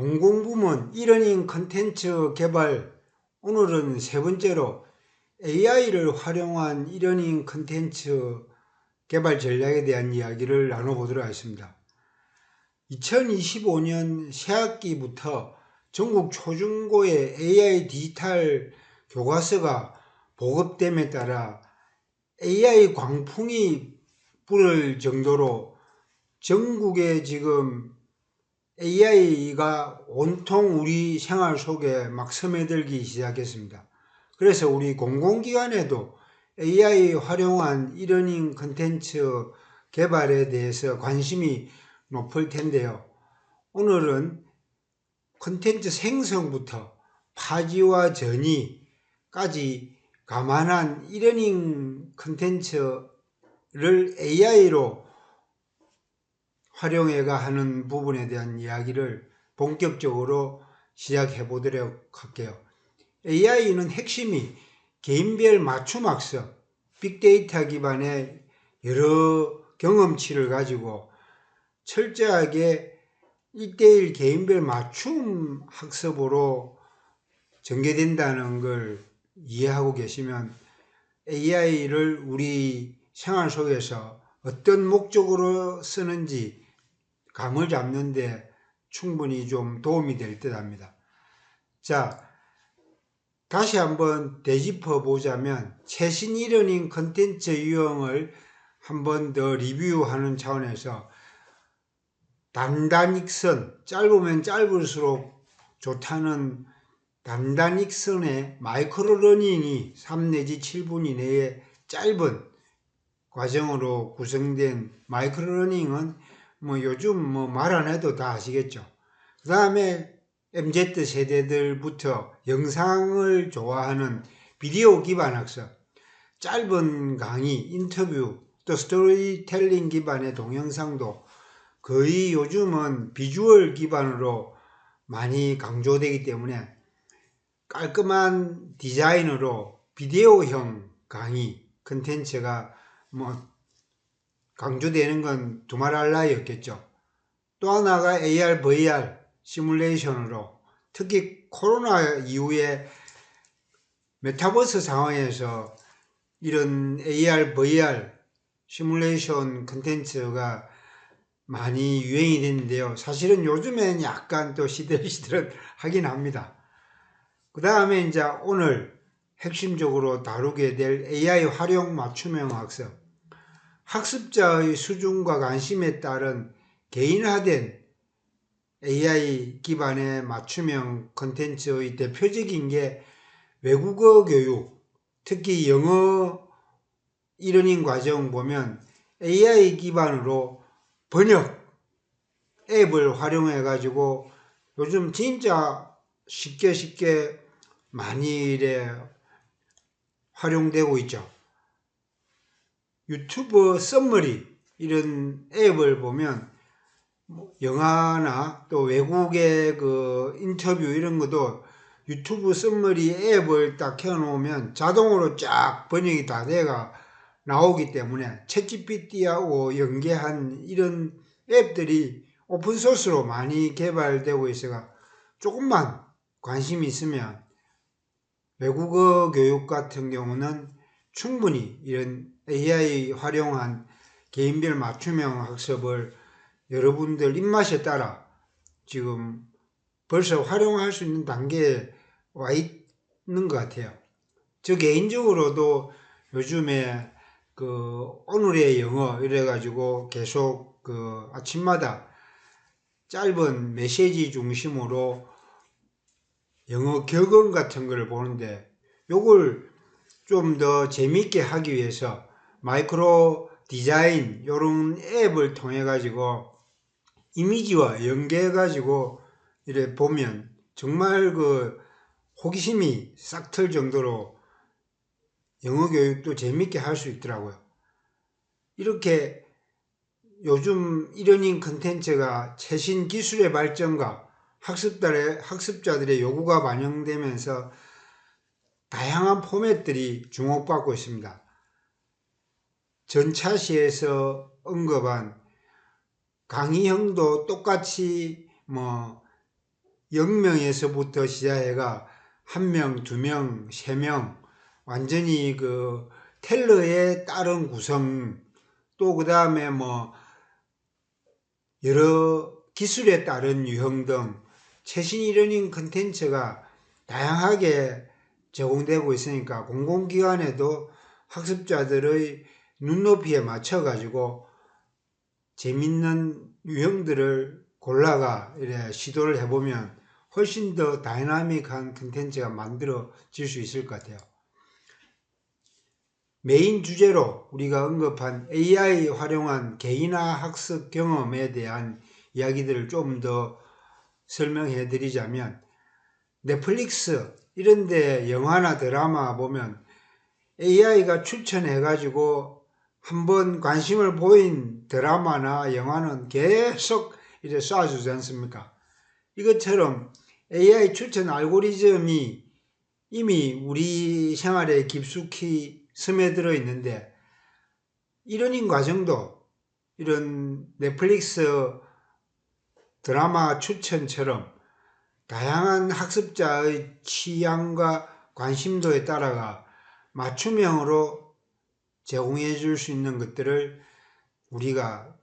공공부문 이러닝 컨텐츠 개발 오늘은 세 번째로 AI를 활용한 이러닝 컨텐츠 개발 전략에 대한 이야기를 나눠보도록 하겠습니다. 2025년 새학기부터 전국 초중고의 AI 디지털 교과서가 보급됨에 따라 AI 광풍이 불을 정도로 전국에 지금 AI가 온통 우리 생활 속에 막 스며들기 시작했습니다. 그래서 우리 공공기관에도 AI 활용한 이러닝 컨텐츠 개발에 대해서 관심이 높을 텐데요. 오늘은 컨텐츠 생성부터 파지와 전이까지 감안한 이러닝 컨텐츠를 AI로 활용해가 하는 부분에 대한 이야기를 본격적으로 시작해 보도록 할게요. AI는 핵심이 개인별 맞춤 학습, 빅데이터 기반의 여러 경험치를 가지고 철저하게 1대1 개인별 맞춤 학습으로 전개된다는 걸 이해하고 계시면 AI를 우리 생활 속에서 어떤 목적으로 쓰는지 감을 잡는데 충분히 좀 도움이 될 듯 합니다. 자, 다시 한번 되짚어 보자면 최신 이러닝 컨텐츠 유형을 한번 더 리뷰하는 차원에서 단단 익선, 짧으면 짧을수록 좋다는 단단 익선의 마이크로 러닝이 3 내지 7분 이내에 짧은 과정으로 구성된 마이크로 러닝은 뭐 요즘 뭐 말 안 해도 다 아시겠죠. 그 다음에 MZ 세대들부터 영상을 좋아하는 비디오 기반 학습, 짧은 강의, 인터뷰, 또 스토리텔링 기반의 동영상도 거의 요즘은 비주얼 기반으로 많이 강조되기 때문에 깔끔한 디자인으로 비디오형 강의 컨텐츠가 뭐 강조되는 건 두말할 나위 없겠죠. 또 하나가 AR, VR 시뮬레이션으로 특히 코로나 이후에 메타버스 상황에서 이런 AR, VR 시뮬레이션 컨텐츠가 많이 유행이 됐는데요. 사실은 요즘엔 약간 또 시들시들 하긴 합니다. 그 다음에 이제 오늘 핵심적으로 다루게 될 AI 활용 맞춤형 학습. 학습자의 수준과 관심에 따른 개인화된 AI 기반의 맞춤형 컨텐츠의 대표적인 게 외국어 교육, 특히 영어 이러닝 과정 보면 AI 기반으로 번역 앱을 활용해 가지고 요즘 진짜 쉽게 쉽게 많이 활용되고 있죠. 유튜브 썸머리 이런 앱을 보면 뭐 영화나 또 외국의 그 인터뷰 이런 것도 유튜브 썸머리 앱을 딱 켜놓으면 자동으로 쫙 번역이 다 돼가 나오기 때문에 챗GPT하고 연계한 이런 앱들이 오픈소스로 많이 개발되고 있어가 조금만 관심이 있으면 외국어 교육 같은 경우는 충분히 이런 AI 활용한 개인별 맞춤형 학습을 여러분들 입맛에 따라 지금 벌써 활용할 수 있는 단계에 와 있는 것 같아요. 저 개인적으로도 요즘에 그 오늘의 영어 이래가지고 계속 그 아침마다 짧은 메시지 중심으로 영어 격언 같은 걸 보는데 요걸 좀 더 재미있게 하기 위해서 마이크로 디자인 이런 앱을 통해 가지고 이미지와 연계해 가지고 이래 보면 정말 그 호기심이 싹 틀 정도로 영어 교육도 재밌게 할 수 있더라고요. 이렇게 요즘 이러닝 컨텐츠가 최신 기술의 발전과 학습자들의, 학습자들의 요구가 반영되면서 다양한 포맷들이 주목받고 있습니다. 전차시에서 언급한 강의형도 똑같이 뭐 0명에서부터 시작해가 한 명, 두 명, 세명 완전히 그 텔러에 따른 구성 또 그 다음에 뭐 여러 기술에 따른 유형 등 최신 이러닝 컨텐츠가 다양하게 제공되고 있으니까 공공기관에도 학습자들의 눈높이에 맞춰 가지고 재밌는 유형들을 골라가 이래 시도를 해보면 훨씬 더 다이나믹한 컨텐츠가 만들어질 수 있을 것 같아요. 메인 주제로 우리가 언급한 AI 활용한 개인화 학습 경험에 대한 이야기들을 좀 더 설명해 드리자면 넷플릭스 이런데 영화나 드라마 보면 AI가 추천해 가지고 한번 관심을 보인 드라마나 영화는 계속 이제 쏴주지 않습니까? 이것처럼 AI 추천 알고리즘이 이미 우리 생활에 깊숙이 스며들어 있는데 이러닝 과정도 이런 넷플릭스 드라마 추천처럼 다양한 학습자의 취향과 관심도에 따라가 맞춤형으로 제공해 줄 수 있는 것들을 우리가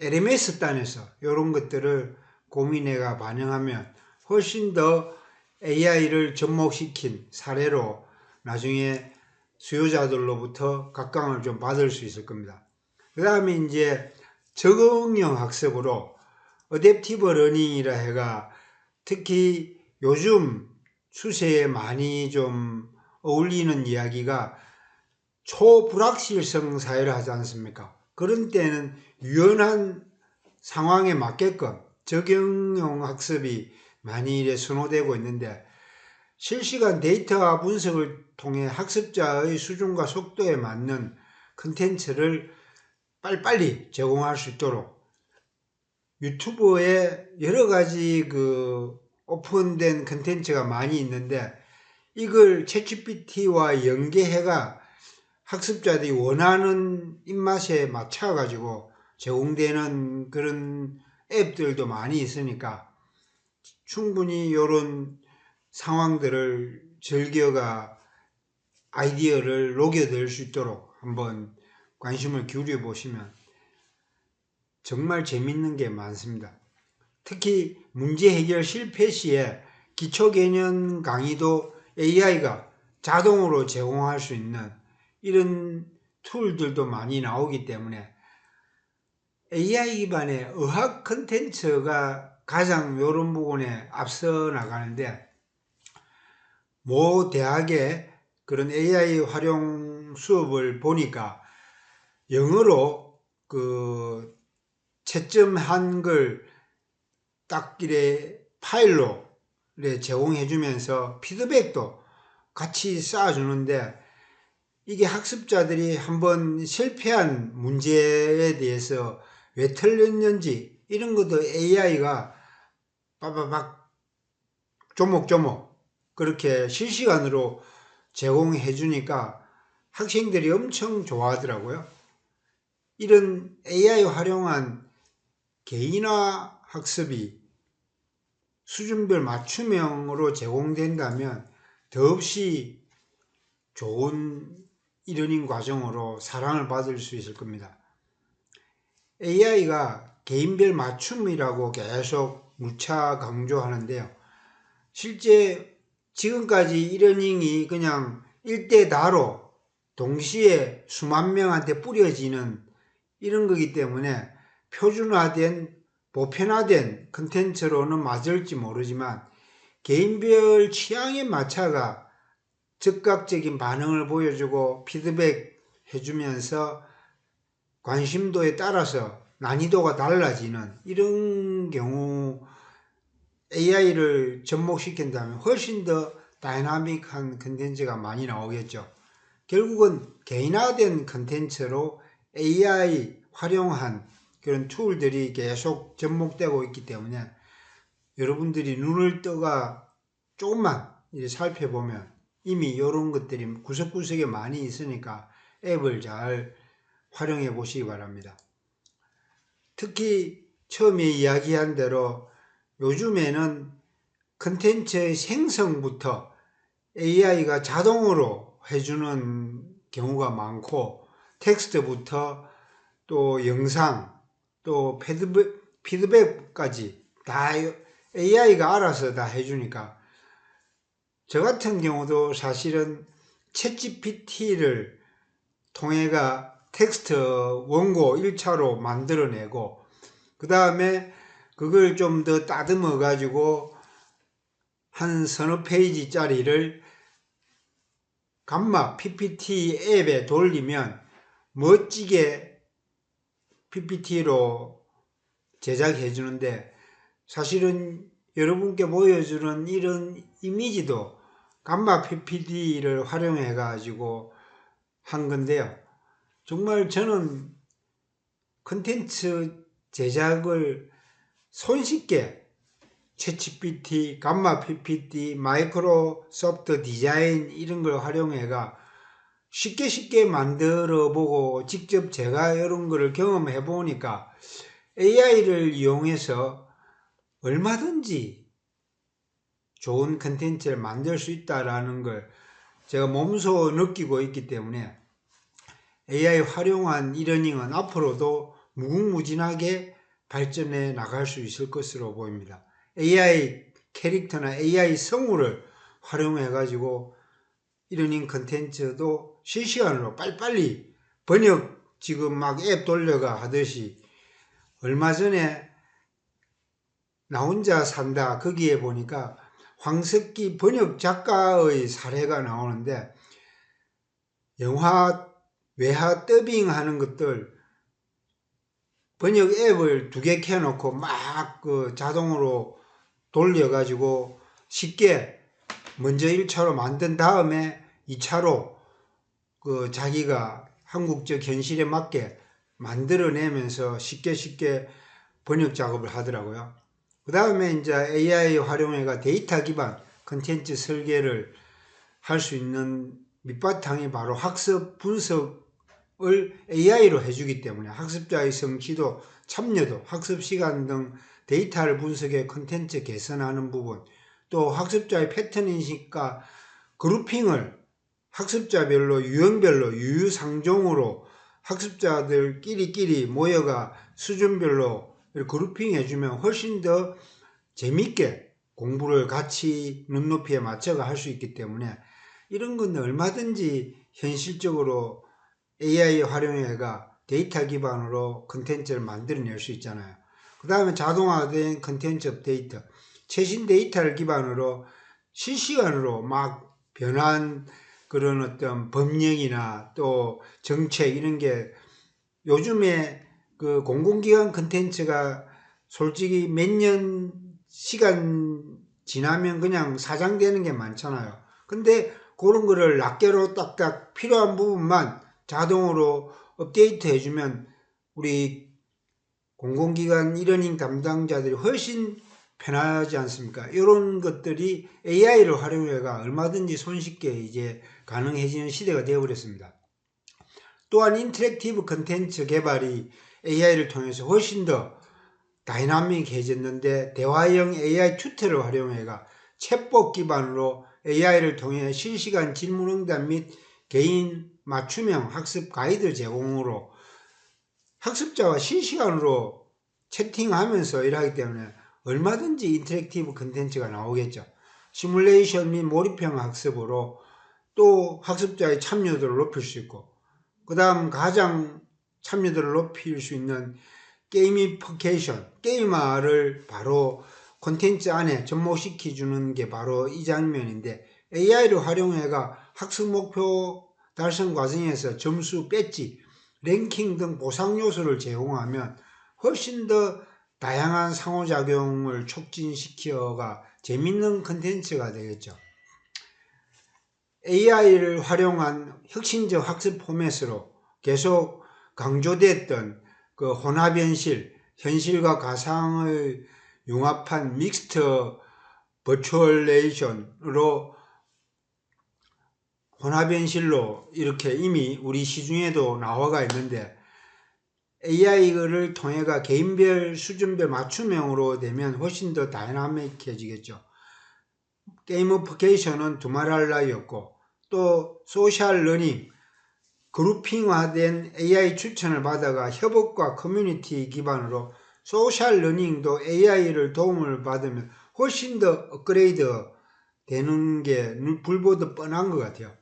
LMS 단에서 이런 것들을 고민해가 반영하면 훨씬 더 AI를 접목시킨 사례로 나중에 수요자들로부터 각광을 좀 받을 수 있을 겁니다. 그 다음에 이제 적응형 학습으로 어댑티브 러닝이라 해가 특히 요즘 추세에 많이 좀 어울리는 이야기가 초불확실성 사회를 하지 않습니까? 그런 때는 유연한 상황에 맞게끔 적용형 학습이 많이 이래 선호되고 있는데 실시간 데이터 분석을 통해 학습자의 수준과 속도에 맞는 컨텐츠를 빨리빨리 제공할 수 있도록 유튜브에 여러 가지 그 오픈된 컨텐츠가 많이 있는데 이걸 챗GPT와 연계해가 학습자들이 원하는 입맛에 맞춰 가지고 제공되는 그런 앱들도 많이 있으니까 충분히 이런 상황들을 즐겨가 아이디어를 녹여낼 수 있도록 한번 관심을 기울여 보시면 정말 재밌는 게 많습니다. 특히 문제 해결 실패 시에 기초 개념 강의도 AI가 자동으로 제공할 수 있는 이런 툴들도 많이 나오기 때문에 AI 기반의 의학 컨텐츠가 가장 이런 부분에 앞서 나가는데 모 대학의 그런 AI 활용 수업을 보니까 영어로 그 채점한 걸딱 이래 파일로 제공해 주면서 피드백도 같이 쌓아주는데 이게 학습자들이 한번 실패한 문제에 대해서 왜 틀렸는지 이런 것도 AI가 빠바박 조목조목 그렇게 실시간으로 제공해 주니까 학생들이 엄청 좋아하더라고요. 이런 AI 활용한 개인화 학습이 수준별 맞춤형으로 제공된다면 더없이 좋은 이러닝 과정으로 사랑을 받을 수 있을 겁니다. AI가 개인별 맞춤이라고 계속 무차 강조하는데요. 실제 지금까지 이러닝이 그냥 일대다로 동시에 수만 명한테 뿌려지는 이런 거기 때문에 표준화된 보편화된 컨텐츠로는 맞을지 모르지만 개인별 취향에 맞춰가 즉각적인 반응을 보여주고 피드백 해주면서 관심도에 따라서 난이도가 달라지는 이런 경우 AI를 접목시킨다면 훨씬 더 다이나믹한 컨텐츠가 많이 나오겠죠. 결국은 개인화된 컨텐츠로 AI 활용한 그런 툴들이 계속 접목되고 있기 때문에 여러분들이 눈을 떠가 조금만 살펴보면 이미 이런 것들이 구석구석에 많이 있으니까 앱을 잘 활용해 보시기 바랍니다. 특히 처음에 이야기한 대로 요즘에는 컨텐츠의 생성부터 AI가 자동으로 해주는 경우가 많고 텍스트부터 또 영상 또 피드백, 피드백까지 다 AI가 알아서 다 해주니까. 저 같은 경우도 사실은 챗 GPT를 통해가 텍스트 원고 1차로 만들어내고 그 다음에 그걸 좀 더 따듬어 가지고 한 서너 페이지짜리를 감마 PPT 앱에 돌리면 멋지게 PPT로 제작해 주는데 사실은 여러분께 보여주는 이런 이미지도 감마 PPT를 활용해 가지고 한 건데요. 정말 저는 컨텐츠 제작을 손쉽게 챗GPT, 감마 PPT, 마이크로소프트 디자인 이런 걸 활용해가 쉽게 쉽게 만들어 보고 직접 제가 이런 거를 경험해 보니까 AI를 이용해서 얼마든지 좋은 컨텐츠를 만들 수 있다라는 걸 제가 몸소 느끼고 있기 때문에 AI 활용한 이러닝은 앞으로도 무궁무진하게 발전해 나갈 수 있을 것으로 보입니다. AI 캐릭터나 AI 성우를 활용해 가지고 이러닝 컨텐츠도 실시간으로 빨리빨리 번역 지금 막 앱 돌려가 하듯이 얼마 전에 나 혼자 산다 거기에 보니까 황석기 번역 작가의 사례가 나오는데 영화 외화 더빙 하는 것들 번역 앱을 두 개 켜놓고 막 그 자동으로 돌려가지고 쉽게 먼저 1차로 만든 다음에 2차로 그 자기가 한국적 현실에 맞게 만들어내면서 쉽게 쉽게 번역 작업을 하더라고요. 그 다음에 이제 AI 활용해가 데이터 기반 컨텐츠 설계를 할 수 있는 밑바탕이 바로 학습 분석 을 AI로 해주기 때문에 학습자의 성취도, 참여도, 학습 시간 등 데이터를 분석해 컨텐츠 개선하는 부분, 또 학습자의 패턴 인식과 그룹핑을 학습자별로 유형별로 유유상종으로 학습자들끼리끼리 모여가 수준별로 그룹핑 해주면 훨씬 더 재밌게 공부를 같이 눈높이에 맞춰가 할 수 있기 때문에 이런 건 얼마든지 현실적으로 AI 활용해가 데이터 기반으로 컨텐츠를 만들어낼 수 있잖아요. 그 다음에 자동화된 컨텐츠 업데이터. 최신 데이터를 기반으로 실시간으로 막 변한 그런 어떤 법령이나 또 정책 이런 게 요즘에 그 공공기관 컨텐츠가 솔직히 몇 년 시간 지나면 그냥 사장되는 게 많잖아요. 근데 그런 거를 낱개로 딱딱 필요한 부분만 자동으로 업데이트 해주면 우리 공공기관 이러닝 담당자들이 훨씬 편하지 않습니까? 이런 것들이 AI를 활용해가 얼마든지 손쉽게 이제 가능해지는 시대가 되어버렸습니다. 또한 인터랙티브 컨텐츠 개발이 AI를 통해서 훨씬 더 다이나믹해졌는데 대화형 AI 튜터를 활용해가 챗봇 기반으로 AI를 통해 실시간 질문응답 및 개인 맞춤형 학습 가이드 제공으로 학습자와 실시간으로 채팅하면서 일하기 때문에 얼마든지 인터랙티브 컨텐츠가 나오겠죠. 시뮬레이션 및 몰입형 학습으로 또 학습자의 참여도를 높일 수 있고 그 다음 가장 참여도를 높일 수 있는 게이미피케이션, 게임화를 바로 콘텐츠 안에 접목시켜 주는 게 바로 이 장면인데 AI를 활용해가 학습 목표 달성 과정에서 점수, 배지, 랭킹 등 보상 요소를 제공하면 훨씬 더 다양한 상호작용을 촉진시켜가 재밌는 컨텐츠가 되겠죠. AI를 활용한 혁신적 학습 포맷으로 계속 강조됐던 그 혼합현실, 현실과 가상을 융합한 믹스트 버추얼레이션으로 혼합현실로 이렇게 이미 우리 시중에도 나와가 있는데 AI를 통해가 개인별 수준별 맞춤형으로 되면 훨씬 더 다이나믹해지겠죠. 게이머피케이션은 두말할 나위였고 또 소셜 러닝 그룹핑화된 AI 추천을 받아가 협업과 커뮤니티 기반으로 소셜 러닝도 AI를 도움을 받으면 훨씬 더 업그레이드 되는 게 불보듯 뻔한 것 같아요.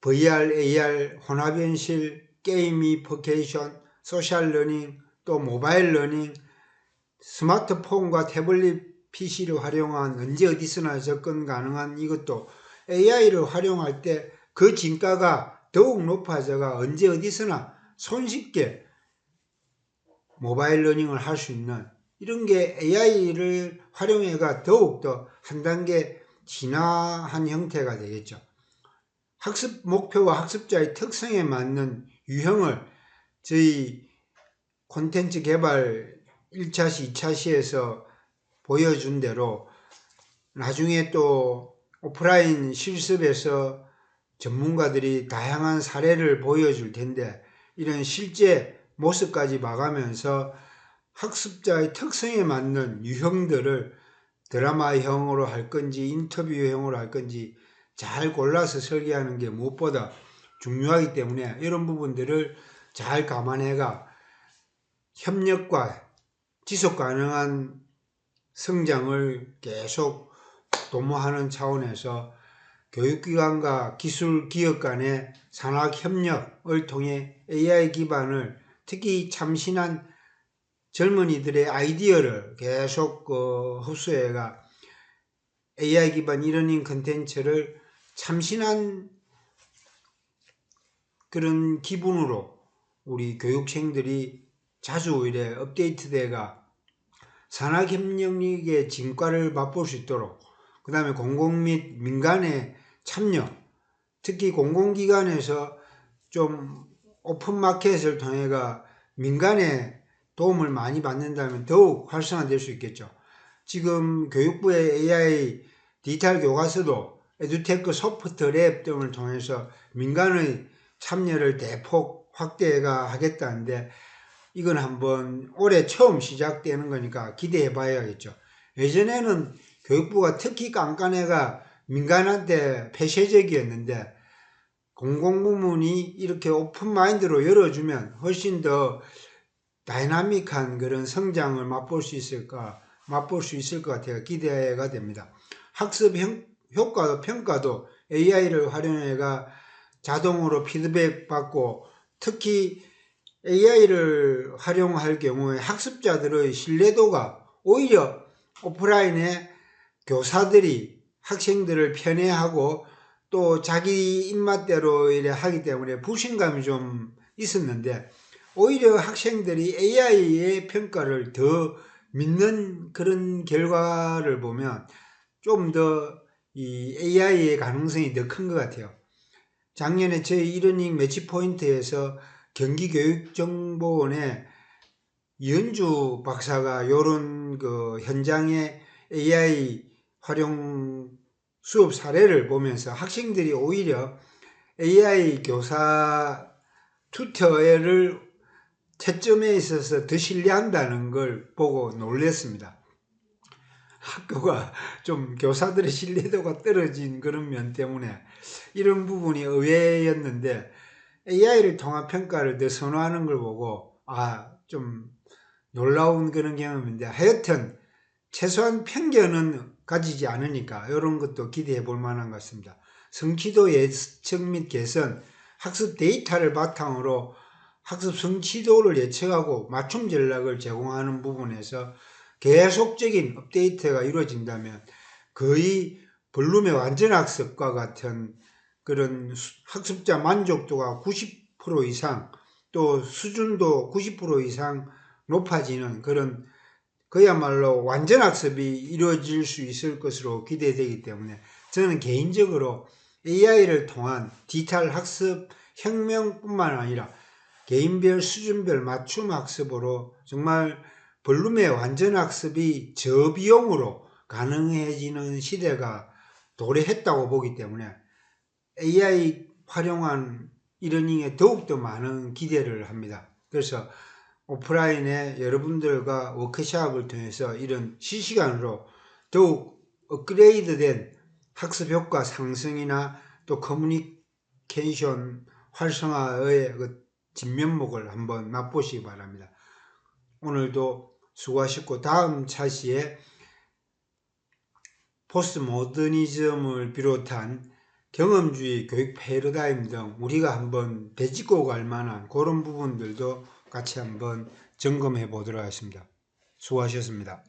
VR, AR, 혼합현실, 게이미피케이션, 소셜 러닝, 또 모바일 러닝, 스마트폰과 태블릿 PC를 활용한 언제 어디서나 접근 가능한 이것도 AI를 활용할 때 그 진가가 더욱 높아져가 언제 어디서나 손쉽게 모바일 러닝을 할 수 있는 이런 게 AI를 활용해가 더욱더 한 단계 진화한 형태가 되겠죠. 학습 목표와 학습자의 특성에 맞는 유형을 저희 콘텐츠 개발 1차시, 2차시에서 보여준 대로 나중에 또 오프라인 실습에서 전문가들이 다양한 사례를 보여줄 텐데 이런 실제 모습까지 봐가면서 학습자의 특성에 맞는 유형들을 드라마형으로 할 건지 인터뷰형으로 할 건지 잘 골라서 설계하는 게 무엇보다 중요하기 때문에 이런 부분들을 잘 감안해가 협력과 지속 가능한 성장을 계속 도모하는 차원에서 교육기관과 기술 기업 간의 산학 협력을 통해 AI 기반을 특히 참신한 젊은이들의 아이디어를 계속 어, 흡수해가 AI 기반 이러닝 컨텐츠를 참신한 그런 기분으로 우리 교육생들이 자주 이래 업데이트돼가 산학협력의 진과를 맛볼 수 있도록 그 다음에 공공 및 민간의 참여 특히 공공기관에서 좀 오픈마켓을 통해가 민간의 도움을 많이 받는다면 더욱 활성화될 수 있겠죠. 지금 교육부의 AI 디지털 교과서도 에듀테크 소프트 랩 등을 통해서 민간의 참여를 대폭 확대가 하겠다는데 이건 한번 올해 처음 시작되는 거니까 기대해 봐야겠죠. 예전에는 교육부가 특히 깐깐해가 민간한테 폐쇄적이었는데 공공부문이 이렇게 오픈 마인드로 열어주면 훨씬 더 다이나믹한 그런 성장을 맛볼 수 있을까, 맛볼 수 있을 것 같아요. 기대가 됩니다. 학습 효과도 평가도 AI를 활용해가 자동으로 피드백 받고 특히 AI를 활용할 경우에 학습자들의 신뢰도가 오히려 오프라인에 교사들이 학생들을 편애하고 또 자기 입맛대로 이래 하기 때문에 불신감이 좀 있었는데 오히려 학생들이 AI의 평가를 더 믿는 그런 결과를 보면 좀 더 이 AI의 가능성이 더 큰 것 같아요. 작년에 저희 이러닝 매치 포인트에서 경기교육정보원에 이현주 박사가 요런 그 현장에 AI 활용 수업 사례를 보면서 학생들이 오히려 AI 교사 튜터를 채점에 있어서 더 신뢰한다는 걸 보고 놀랐습니다. 학교가 좀 교사들의 신뢰도가 떨어진 그런 면 때문에 이런 부분이 의외였는데 AI를 통한 평가를 더 선호하는 걸 보고 아 좀 놀라운 그런 경험인데 하여튼 최소한 편견은 가지지 않으니까 이런 것도 기대해 볼 만한 것 같습니다. 성취도 예측 및 개선, 학습 데이터를 바탕으로 학습 성취도를 예측하고 맞춤 전략을 제공하는 부분에서 계속적인 업데이트가 이루어진다면 거의 블룸의 완전 학습과 같은 그런 학습자 만족도가 90% 이상 또 수준도 90% 이상 높아지는 그런 그야말로 완전 학습이 이루어질 수 있을 것으로 기대되기 때문에 저는 개인적으로 AI를 통한 디지털 학습 혁명뿐만 아니라 개인별 수준별 맞춤 학습으로 정말 볼륨의 완전 학습이 저비용으로 가능해지는 시대가 도래했다고 보기 때문에 AI 활용한 이러닝에 더욱더 많은 기대를 합니다. 그래서 오프라인에 여러분들과 워크샵을 통해서 이런 실시간으로 더욱 업그레이드된 학습 효과 상승이나 또 커뮤니케이션 활성화의 그 진면목을 한번 맛보시기 바랍니다. 오늘도 수고하셨고 다음 차시에 포스트 모더니즘을 비롯한 경험주의 교육 패러다임 등 우리가 한번 되짚고 갈 만한 그런 부분들도 같이 한번 점검해 보도록 하겠습니다. 수고하셨습니다.